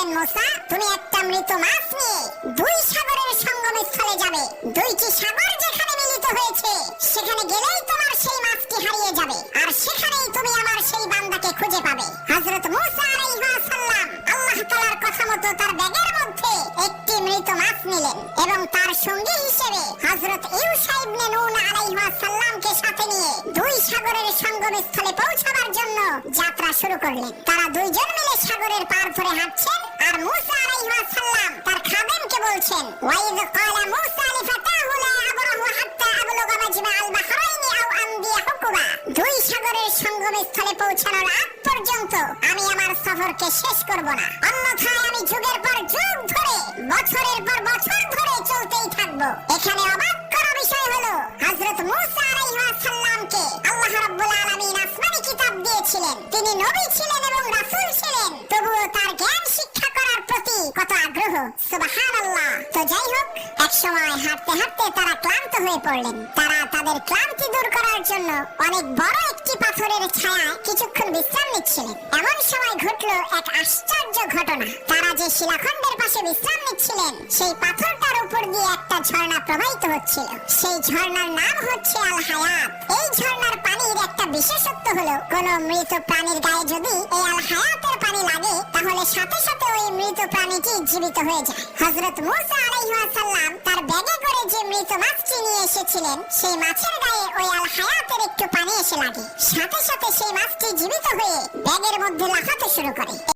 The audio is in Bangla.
বললেন, মোসা, তুমি একটা মৃত মাছ নিয়ে দুই সাগরের সঙ্গম স্থলে যাবে। দুইটি সাগর যেখানে মিলিত হয়েছে, সেখানে গেলেই তোমার সেই মাছটি হারিয়ে যাবে। আর সেখানেই তুমি আমার সেই বান্দাকে খুঁজে পাবে। হযরত মুসা আলাইহিস আল্লাহ তাআলার কথা মতো তার ব্যাগের মধ্যে একটি মৃত মাছ নিলেন এবং তার সঙ্গী হিসেবে হযরত ইউসা ইবনে নুন আলাইহিস সাথে নিয়ে দুই সাগরের সঙ্গম স্থলে পৌঁছাবার জন্য যাত্রা শুরু করলেন। তারা দুইজন মিলে সাগরের বলছেন, ওয়াইদ ক্বালা মুসা লিফাতাহু লা আবরাহু হাত্তা আবলুগা মাজমা আল বাহরাইনি আও আমদিয়া হুকুবা দুই সাগরের সঙ্গম স্থলে পৌঁছানোর আগ পর্যন্ত আমি আমার সফরকে শেষ করব না। অন্যথায় আমি যুগের পর যুগ ধরে, বছরের পর বছর ধরে চলতেই থাকব। এখানে অবাক করা বিষয় হলো, হযরত মুসা আলাইহিস সালামকে আল্লাহ রাব্বুল আলামিন আসমানি কিতাব দিয়েছিলেন। তিনি নবী ছিলেন সুবহানাল্লাহ। তো যাই হোক এক সময় হাঁটতে হাঁটতে তারা ক্লান্ত হয়ে পড়লেন। তারা তাদের ক্লান্তি দূর করার জন্য অনেক বড় একটি পাথরের ছায়ায় কিছুক্ষণ বিশ্রাম নিচ্ছিলেন। এমন সময় ঘটলো এক আশ্চর্য ঘটনা। তারা যে শিলাখণ্ডের পাশে বিশ্রাম নিচ্ছিলেন, সেই পাথরটার উপর দিয়ে একটা ঝর্ণা প্রবাহিত হচ্ছিল। সেই ঝর্ণার নাম হচ্ছে আল হায়াত এই ঝর্ণার পানির একটা বিশেষত্ব হলো, কোন মৃত প্রাণীর গায়ে যদি এই আল হায়াতের পানি লাগে, তাহলে সাথে মৃত প্রাণীটি জীবিত হয়ে যায় হযরত মুসা আলাইহিস সালাম তার ব্যাগে করে যে মৃত মাছটি নিয়ে এসেছিলেন, সেই মাছের গায়ে ওই আল হায়াতের একটু পানি এসে লাগে। সাথে সাথে সেই মাছটি জীবিত হয়ে ব্যাগের মধ্যে লাফাতে শুরু করে।